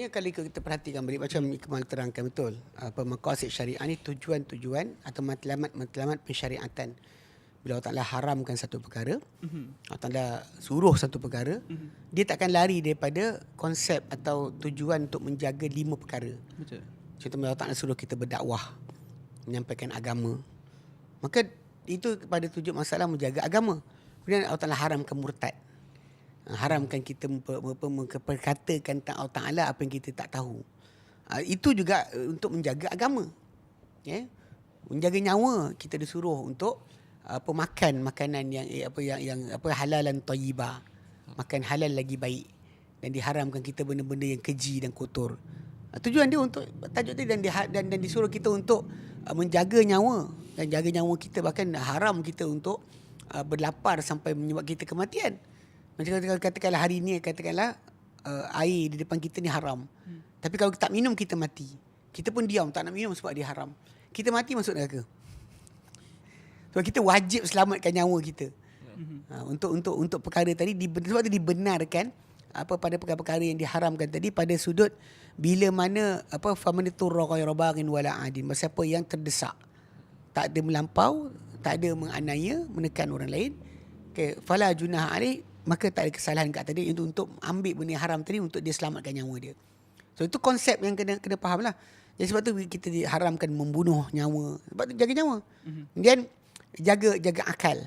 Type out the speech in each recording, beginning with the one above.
Ya, kalau kita perhatikan balik macam Ikmal terangkan betul. Apa maqasid syariah ni tujuan-tujuan atau matlamat-matlamat pensyariatan. Bila Allah Ta'ala haramkan satu perkara, mm-hmm. Allah Ta'ala suruh satu perkara, mm-hmm. dia takkan lari daripada konsep atau tujuan untuk menjaga lima perkara. Betul. Contohnya Allah Ta'ala suruh kita berdakwah, menyampaikan agama. Maka itu kepada tujuan masalah menjaga agama. Kemudian Allah Ta'ala haramkan murtad. Haramkan kita memperkatakan tentang Allah Ta'ala apa yang kita tak tahu. Ah, itu juga eh, untuk menjaga agama. Ya? Menjaga nyawa kita disuruh untuk apa makan makanan yang eh, apa yang yang apa halalan thayyibah. Makan halal lagi baik dan diharamkan kita benda-benda yang keji dan kotor. Ah, tujuan dia untuk tajuk dia dan dia, dan, dan disuruh kita untuk menjaga nyawa dan jaga nyawa kita bahkan haram kita untuk berlapar sampai menyebabkan kita kematian. Macam katakanlah hari ni katakanlah uh, air di depan kita ni haram. Hmm. Tapi kalau kita tak minum kita mati. Kita pun diam tak nak minum sebab dia haram. Kita mati masuk neraka. Sebab kita wajib selamatkan nyawa kita. Hmm. Ha, untuk untuk untuk perkara tadi sebab itu dibenarkan apa pada perkara-perkara yang diharamkan tadi pada sudut bila mana apa famanitur ghayrabarin wala adin siapa yang terdesak tak ada melampau tak ada menganiaya menekan orang lain okey fala junah alaih maka tak ada kesalahan kat tadi untuk untuk ambil benda haram tadi untuk dia selamatkan nyawa dia. So itu konsep yang kena kena faham lah. Jadi sebab tu kita diharamkan membunuh nyawa. Sebab tu jaga nyawa. Mm-hmm. Kemudian jaga jaga akal.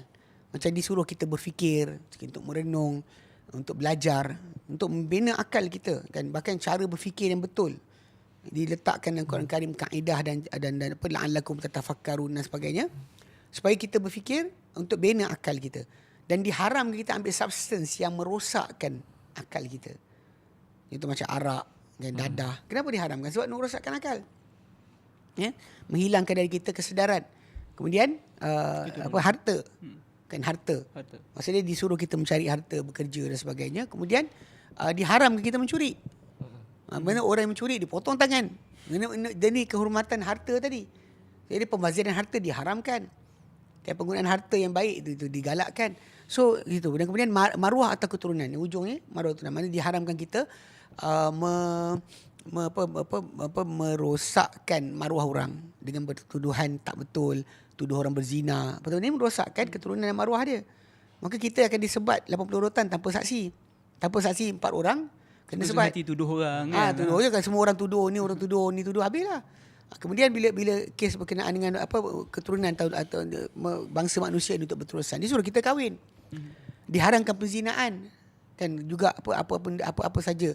Macam disuruh kita berfikir, untuk merenung, untuk belajar, untuk membina akal kita kan bahkan cara berfikir yang betul diletakkan dalam Quran Karim kaedah dan dan dan apa la'allakum tatafakkarun dan sebagainya supaya kita berfikir untuk bina akal kita dan diharam kita ambil substance yang merosakkan akal kita. Itu macam arak dan hmm. dadah. Hmm. Kenapa diharamkan? Sebab merosakkan akal. Ya, menghilangkan dari kita kesedaran. Kemudian uh, apa harta. Hmm. Kan harta. harta. Maksudnya disuruh kita mencari harta, bekerja dan sebagainya. Kemudian uh, diharamkan kita mencuri. Hmm. Mana orang yang mencuri dipotong tangan. Ini, ini kehormatan harta tadi. Jadi pembaziran harta diharamkan. Dan penggunaan harta yang baik itu, itu digalakkan. So gitu. Dan kemudian maruah atau keturunan. Ujungnya maruah keturunan. Mana diharamkan kita uh, me, me, apa, apa, apa, merosakkan maruah orang dengan bertuduhan tak betul, tuduh orang berzina. Betul ini merosakkan keturunan dan maruah dia. Maka kita akan disebat 80 rotan tanpa saksi. Tanpa saksi empat orang kena sebat. Hati tuduh orang ha, kan. tuduh je kan semua orang tuduh ni orang tuduh ni tuduh habislah. Kemudian bila bila kes berkenaan dengan apa keturunan atau, atau bangsa manusia ini untuk berterusan, dia suruh kita kahwin. Diharamkan perzinaan. Kan juga apa apa apa apa, apa saja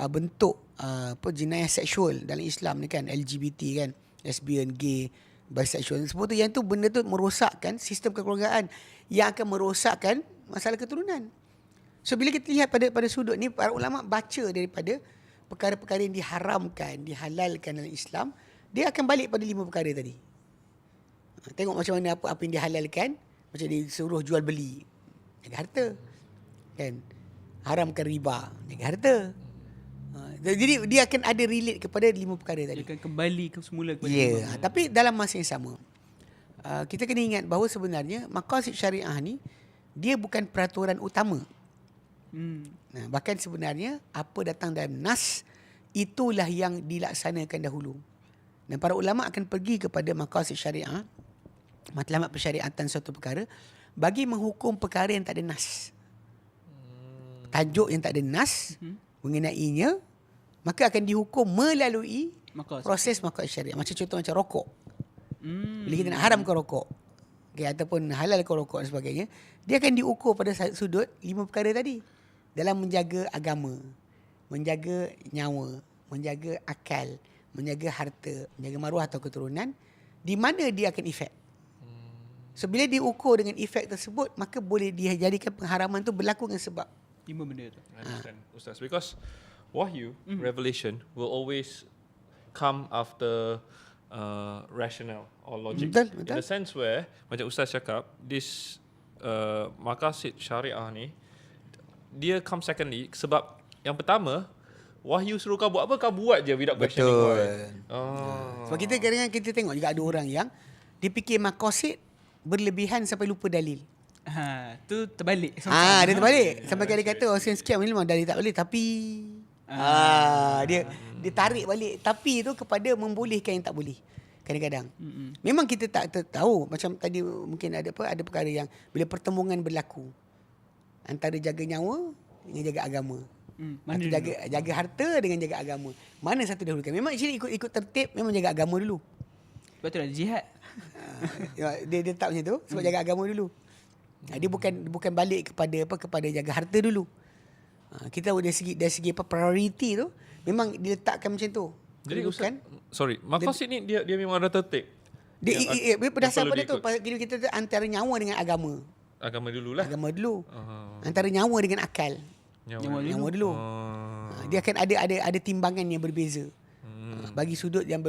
uh, bentuk uh, apa jenayah seksual dalam Islam ni kan LGBT kan lesbian gay bisexual semua tu yang tu benda tu merosakkan sistem kekeluargaan yang akan merosakkan masalah keturunan. So bila kita lihat pada pada sudut ni para ulama baca daripada perkara-perkara yang diharamkan dihalalkan dalam Islam dia akan balik pada lima perkara tadi tengok macam mana apa apa yang dihalalkan macam disuruh jual beli jaga harta. Kan? Haramkan riba, jaga harta. Ha, jadi dia akan ada relate kepada lima perkara tadi. Dia akan kembali ke semula kepada Ya, yeah. tapi dalam masa yang sama uh, kita kena ingat bahawa sebenarnya maqasid syariah ni dia bukan peraturan utama. Hmm. Nah, bahkan sebenarnya apa datang dalam nas itulah yang dilaksanakan dahulu. Dan para ulama akan pergi kepada maqasid syariah matlamat persyariatan suatu perkara bagi menghukum perkara yang tak ada nas. Tajuk yang tak ada nas hmm. mengenainya maka akan dihukum melalui Makas. proses makhluk syariah. Macam contoh macam rokok. Hmm. Bila kita nak haramkan rokok okay, ataupun halalkan rokok dan sebagainya, dia akan diukur pada sudut lima perkara tadi. Dalam menjaga agama, menjaga nyawa, menjaga akal, menjaga harta, menjaga maruah atau keturunan, di mana dia akan efek. So bila diukur dengan efek tersebut maka boleh dia jadikan pengharaman tu berlaku dengan sebab lima benda tu. Understand, ha. Ustaz. Because wahyu, mm. revelation will always come after uh, rational or logic. Betul, betul. In a sense where macam Ustaz cakap this uh, makasid syariah ni dia come secondly sebab yang pertama Wahyu suruh kau buat apa kau buat je without questioning. Betul. Oh. Sebab kita kadang-kadang kita tengok juga ada orang yang dipikir makosid berlebihan sampai lupa dalil. Ha, tu terbalik. Ah, ha, dia terbalik. Sampai kali kata orang oh, sekian sekian memang dalil tak boleh tapi Ah, dia dia tarik balik tapi tu kepada membolehkan yang tak boleh. Kadang-kadang. Memang kita tak tahu macam tadi mungkin ada apa ada perkara yang bila pertemuan berlaku antara jaga nyawa dengan jaga agama. Mm, Mana mana dulu? jaga jaga harta dengan jaga agama. Mana satu dahulukan? Memang actually ikut ikut tertib memang jaga agama dulu. Sebab tu lah jihad. Ah, dia dia tak macam tu sebab jaga agama dulu. Ah, Dia bukan bukan balik kepada apa kepada jaga harta dulu. Ah, Kita dari segi dari segi apa priority tu memang diletakkan macam tu. Jadi Kedudukan. Ustaz, sorry, Makosid ni dia dia memang ada tertib. Dia Yang i- i- i- berdasar pada tu pasal kita tu antara nyawa dengan agama. Agama dulu lah. Agama dulu. Ah, Antara nyawa dengan akal. Nyawa nyawa. dulu. Nyawa dulu. Ah, Dia akan ada ada ada timbangan yang berbeza. Hmm. Bagi sudut yang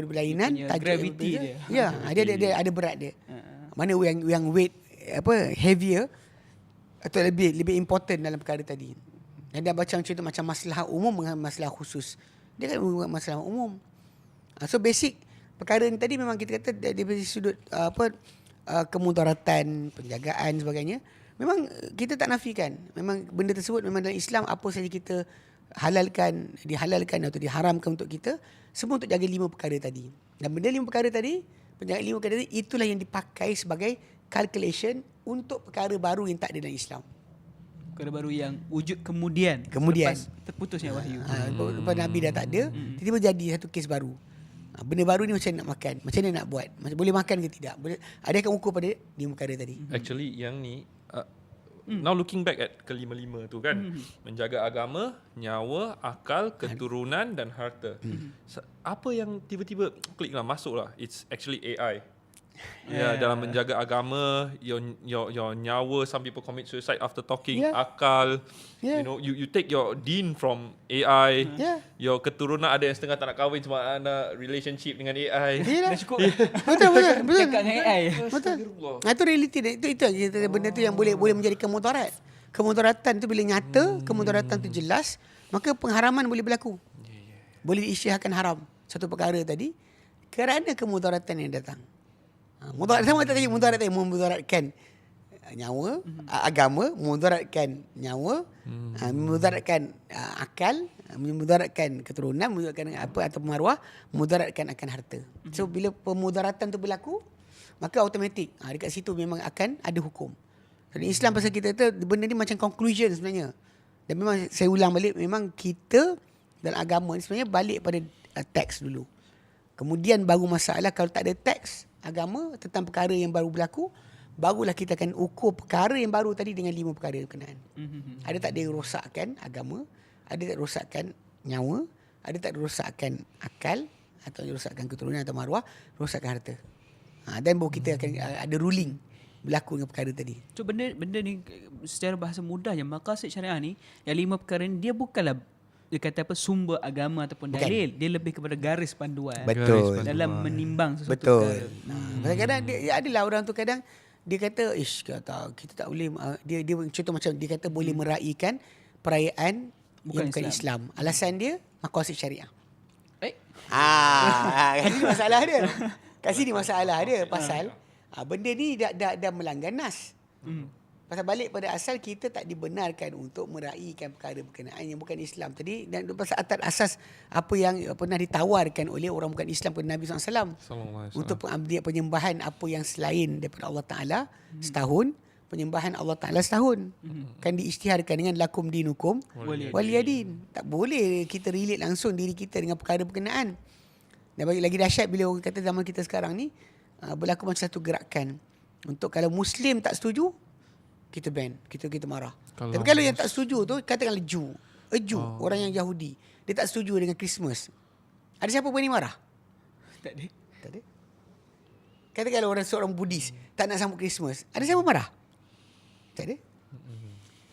Dia punya tajuk yang gravity berbeza. dia. Ya, ada ada ada ada berat dia. Ah, Mana yang yang weight apa heavier atau lebih lebih important dalam perkara tadi. Dan dia baca macam tu macam masalah umum dengan masalah khusus. Dia kan bukan masalah umum. Ah, So basic perkara ni tadi memang kita kata dari dari sudut ah, apa ah, kemudaratan, penjagaan sebagainya. Memang eh, kita tak nafikan. Memang benda tersebut memang dalam Islam apa saja kita halalkan, dihalalkan atau diharamkan untuk kita semua untuk jaga lima perkara tadi. Dan benda lima perkara tadi, penjagaan lima perkara tadi itulah yang dipakai sebagai calculation untuk perkara baru yang tak ada dalam Islam. Perkara baru yang wujud kemudian. Kemudian. Lepas terputusnya wahyu. Ha, lepas Nabi dah tak ada, tiba-tiba jadi satu kes baru. Ha, benda baru ni macam mana nak makan? Macam mana nak buat? Macam boleh makan ke tidak? Boleh, ada akan ukur pada lima perkara tadi. Actually yang ni uh, now looking back at kelima-lima tu kan menjaga agama, nyawa, akal, keturunan dan harta. Sa- Apa yang tiba-tiba klik lah masuk lah. It's actually AI. Ya, yeah, dalam menjaga agama, your your your nyawa, some people commit suicide after talking, Yeah. akal, Yeah. you know, you you take your deen from AI, Yeah. your keturunan ada yang setengah tak nak kahwin cuma ada relationship dengan AI. Dah cukup. Betul, betul, betul. Cakap dengan AI. Betul. Nah, itu realiti dia. Itu itu benda tu yang boleh boleh menjadi kemudarat. Kemudaratan tu bila nyata, kemudaratan tu jelas, maka pengharaman boleh berlaku. Boleh diisytiharkan haram satu perkara tadi kerana kemudaratan yang datang. Ha, mudarat sama tak tadi mudarat tadi memudaratkan nyawa, uh, agama, memudaratkan nyawa, uh, memudaratkan uh, akal, memudaratkan keturunan, memudaratkan apa atau maruah, memudaratkan akan harta. So bila pemudaratan tu berlaku, maka automatik ha, dekat situ memang akan ada hukum. So, di Islam pasal kita tu benda ni macam conclusion sebenarnya. Dan memang saya ulang balik memang kita dalam agama ni sebenarnya balik pada uh, teks dulu. Kemudian baru masalah kalau tak ada teks agama tentang perkara yang baru berlaku, barulah kita akan ukur perkara yang baru tadi dengan lima perkara berkenaan. Mhm. Ada tak dia rosakkan agama, ada tak rosakkan nyawa, ada tak rosakkan akal atau rosakkan keturunan atau maruah, rosakkan harta. Ha, dan baru kita akan uh, ada ruling berlaku dengan perkara tadi. So benda benda ni secara bahasa mudahnya maqasid syariah ni yang lima perkara ni dia bukanlah dia kata apa sumber agama ataupun Bukan. dalil dia lebih kepada garis panduan Betul. dalam menimbang sesuatu Betul. perkara. Hmm. Kadang-kadang dia, dia adalah orang tu kadang dia kata ish kata kita tak boleh uh, dia dia contoh macam dia kata boleh meraihkan perayaan bukan yang bukan Islam. Islam. Alasan dia maqasid syariah. Eh, Ah, kat sini masalah dia. Kat sini masalah dia pasal ah, benda ni dah dah, dah melanggar nas. hmm. Pasal balik pada asal kita tak dibenarkan untuk meraihkan perkara berkenaan yang bukan Islam. Tadi dan pasal atas asas apa yang pernah ditawarkan oleh orang bukan Islam kepada Nabi SAW wasallam. untuk pengabdian penyembahan apa yang selain daripada Allah Taala setahun penyembahan Allah Taala setahun. Kan diisytiharkan dengan lakum dinukum Waliyadin. tak boleh kita relate langsung diri kita dengan perkara berkenaan. Dan bagi lagi dahsyat bila orang kata zaman kita sekarang ni uh, berlaku macam satu gerakan. Untuk kalau muslim tak setuju kita ban kita kita marah Kalau tapi kalau yang tak setuju tu katakanlah Jew a Jew orang yang Yahudi dia tak setuju dengan Christmas ada siapa berani marah tak ada. tak ada. Katakanlah orang seorang Buddhis tak nak sambut Christmas. Ada siapa marah? Tak ada.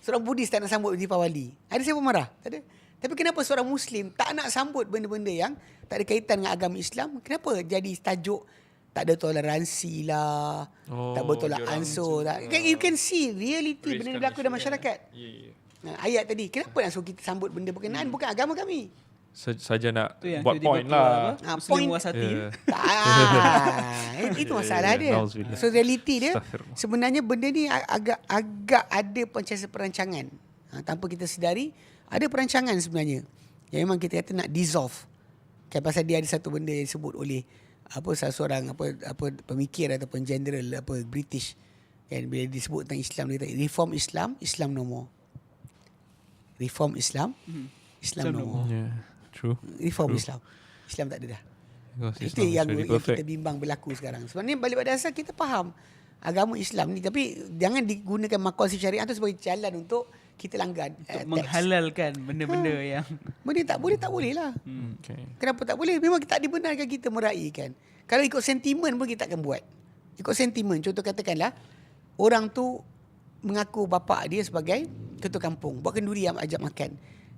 Seorang Buddhis tak nak sambut Deepawali. Ada siapa marah? Tak ada. Tapi kenapa seorang Muslim tak nak sambut benda-benda yang tak ada kaitan dengan agama Islam? Kenapa jadi tajuk tak ada toleransi lah, Oh, tak bertolak ansur lah. Kan you can see reality benda yang berlaku dalam masyarakat. Ya, ya. Nah, ayat tadi, kenapa nak suruh kita sambut benda berkenaan? Bukan agama kami. Sa- Saja nak Tu buat point lah. Ah, Muslim point- wasati. Ya. Tak. itu masalah dia. So reality dia sebenarnya benda ni ag- agak agak ada macam perancangan. Ha, tanpa kita sedari ada perancangan sebenarnya. Yang memang kita kata nak dissolve. Kan pasal dia ada satu benda yang disebut oleh apa salah seorang apa apa pemikir ataupun general apa British kan bila disebut tentang Islam dia kata reform Islam Islam no more. Reform Islam Hmm. Islam, Islam no more. Yeah, true. Reform True. Islam. Islam tak ada dah. Because Itu Islam is yang, really yang kita bimbang berlaku sekarang. Sebenarnya balik pada asal kita faham agama Islam ni tapi jangan digunakan makasih syariah tu sebagai jalan untuk kita langgar Untuk eh, teks. menghalalkan benda-benda Ha. yang Benda tak boleh tak boleh lah. hmm. Okay. Kenapa tak boleh? Memang tak dibenarkan kita meraihkan. Kalau ikut sentimen pun kita takkan buat. Ikut sentimen. Contoh katakanlah, orang tu mengaku bapa dia sebagai ketua kampung. Buat kenduri yang ajak makan.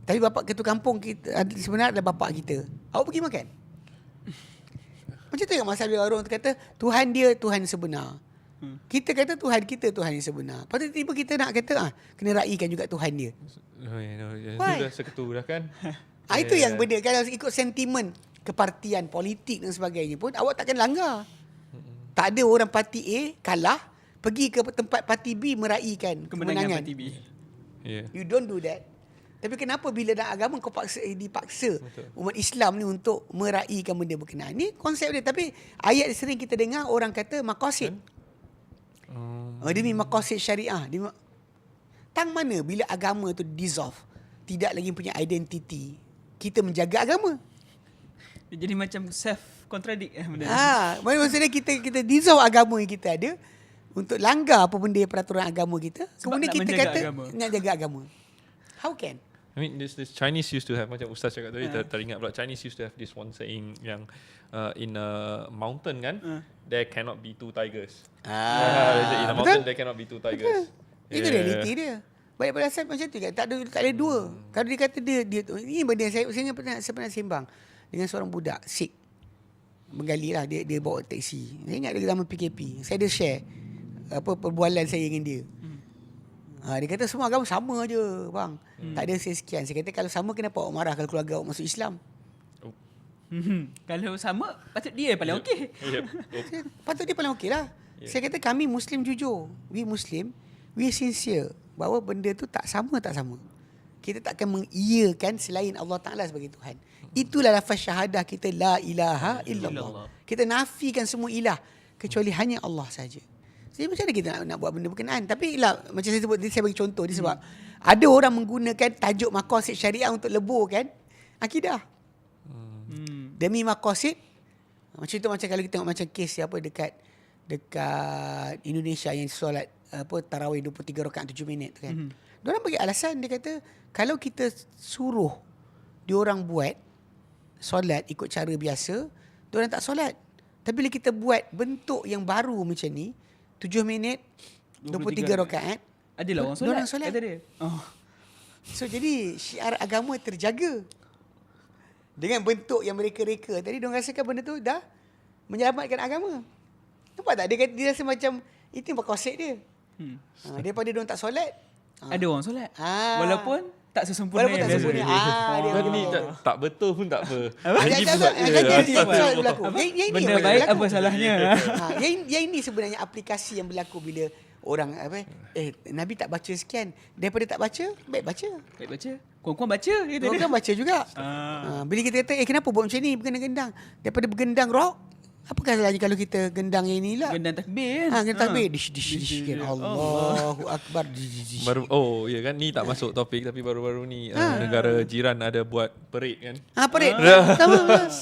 Tapi bapa ketua kampung kita sebenarnya adalah bapa kita. Awak pergi makan. Macam tu yang masalah orang tu kata, Tuhan dia Tuhan sebenar. Hmm. Kita kata Tuhan kita Tuhan yang sebenar. Lepas tu tiba kita nak kata, ah, kena raikan juga Tuhan dia. Oh, yeah, no, yeah. Why? Itu dah seketu dah kan? Ah itu Yeah. yang benda kalau ikut sentimen kepartian politik dan sebagainya pun awak takkan langgar. Tak ada orang parti A kalah pergi ke tempat parti B meraihkan kemenangan kemenangan. Parti B. Yeah. You don't do that. Tapi kenapa bila dah agama kau paksa eh, dipaksa Betul. umat Islam ni untuk meraihkan benda berkenaan. Ni konsep dia tapi ayat sering kita dengar orang kata maqasid. Um, Oh, demi maqasid syariah. Demi, tang mana bila agama tu dissolve, tidak lagi punya identiti. Kita menjaga agama. Dia jadi macam self contradict eh benda. Ha, maksudnya kita kita dissolve agama yang kita ada untuk langgar apa benda peraturan agama kita. Sebab kemudian nak kita kata agama. nak jaga agama. How can? I mean, this this Chinese used to have macam Ustaz cakap tadi, ter, teringat pula Chinese used to have this one saying yang uh, in a mountain kan, Ah. there cannot be two tigers. Ah, say in a betul. mountain there cannot be two tigers. Itu realiti dia. Baik pada asal macam tu kan. Tak ada tak ada dua. Kalau dia kata dia dia tu ini benda yang saya saya pernah saya pernah sembang dengan seorang budak Sikh. Menggali lah dia dia bawa teksi. Saya ingat dia zaman PKP. Saya ada share apa perbualan saya dengan dia. Ha, dia kata semua agama sama je bang. Tak ada sekian. Saya kata kalau sama kenapa awak marah kalau keluarga awak masuk Islam? Hmm. Kalau sama patut dia paling okey. Yep. Oh, Saya, patut dia paling okey lah. Yeah. Saya kata kami Muslim jujur. We Muslim, we sincere. Bahawa benda tu tak sama, tak sama. Kita takkan mengiyakan selain Allah Ta'ala sebagai Tuhan. Itulah lafaz syahadah kita, La ilaha illallah. Illallah. Kita nafikan semua ilah. Kecuali hanya Allah saja. Jadi macam mana kita nak, nak buat benda berkenaan? Tapi lah, macam saya sebut, saya bagi contoh. Dia sebab ada orang menggunakan tajuk maqasid syariah untuk leburkan akidah Hmm. demi maqasid macam itu macam kalau kita tengok macam kes apa dekat dekat Indonesia yang solat apa tarawih 23 rakaat 7 minit tu kan. Mm-hmm. Diorang bagi alasan dia kata kalau kita suruh diorang buat solat ikut cara biasa, diorang tak solat. Tapi bila kita buat bentuk yang baru macam ni, 7 minit 23, 23 rakaat, Adalah orang solat. Diorang solat. Kata dia. Oh. So jadi syiar agama terjaga. Dengan bentuk yang mereka reka tadi diorang rasakan benda tu dah menyelamatkan agama. Nampak tak? Dia, kata, dia rasa macam itu yang konsep dia. Hmm. Ha, daripada diorang tak solat. Ha. Ada orang solat. Ah. Walaupun tak sesempurna Walaupun yang tak biasa. sempurna. Ah, dia ni tak, tak betul pun tak apa. Haji jangan- pun tak- ya, berlaku. Yang, yang ini Benda yang baik berlaku. apa salahnya? ha, yang, yang ini sebenarnya aplikasi yang berlaku bila orang apa eh Nabi tak baca sekian daripada tak baca baik baca Baik baca. Kurang-kurang baca dia. kan baca juga. Ah. Ha, bila kita kata, eh kenapa buat macam ni bergendang-gendang? Daripada bergendang rock, apakah salahnya kalau kita gendang yang ni lah? Gendang takbir kan. Ha, kita takbir. Ah. Dish, dish, dish, Dish, kan. dish. Allahu Akbar. Dish, dish, dish. Baru oh ya kan ni tak masuk topik tapi baru-baru ni uh, negara jiran ada buat parade kan. Ha, parit. Sama,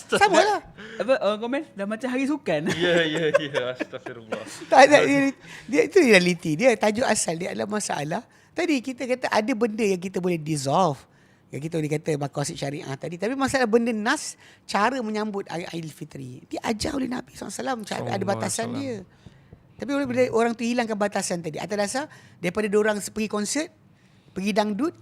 sama lah. Apa orang komen dah macam hari sukan. Ya ya ya astagfirullah. Tak ada, dia, dia, itu realiti dia. Tajuk asal dia adalah masalah. Tadi kita kata ada benda yang kita boleh dissolve. Yang kita boleh kata maqasid syariah tadi. Tapi masalah benda nas, cara menyambut Aidilfitri. Dia ajar oleh Nabi SAW. Cara, ada batasan SAW. dia. Tapi bila, bila orang tu hilangkan batasan tadi. Atas dasar daripada orang pergi konsert, pergi dangdut.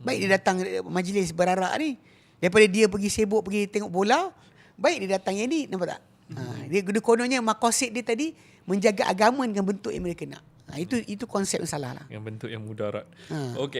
Baik dia datang eh, majlis berarak ni. Daripada dia pergi sibuk, pergi tengok bola. Baik dia datang yang ni. Nampak tak? Ha, dia, dia kononnya maqasid dia tadi menjaga agama dengan bentuk yang mereka nak. Ha, itu itu konsep yang salah lah. Yang bentuk yang mudarat. Ha. Okey.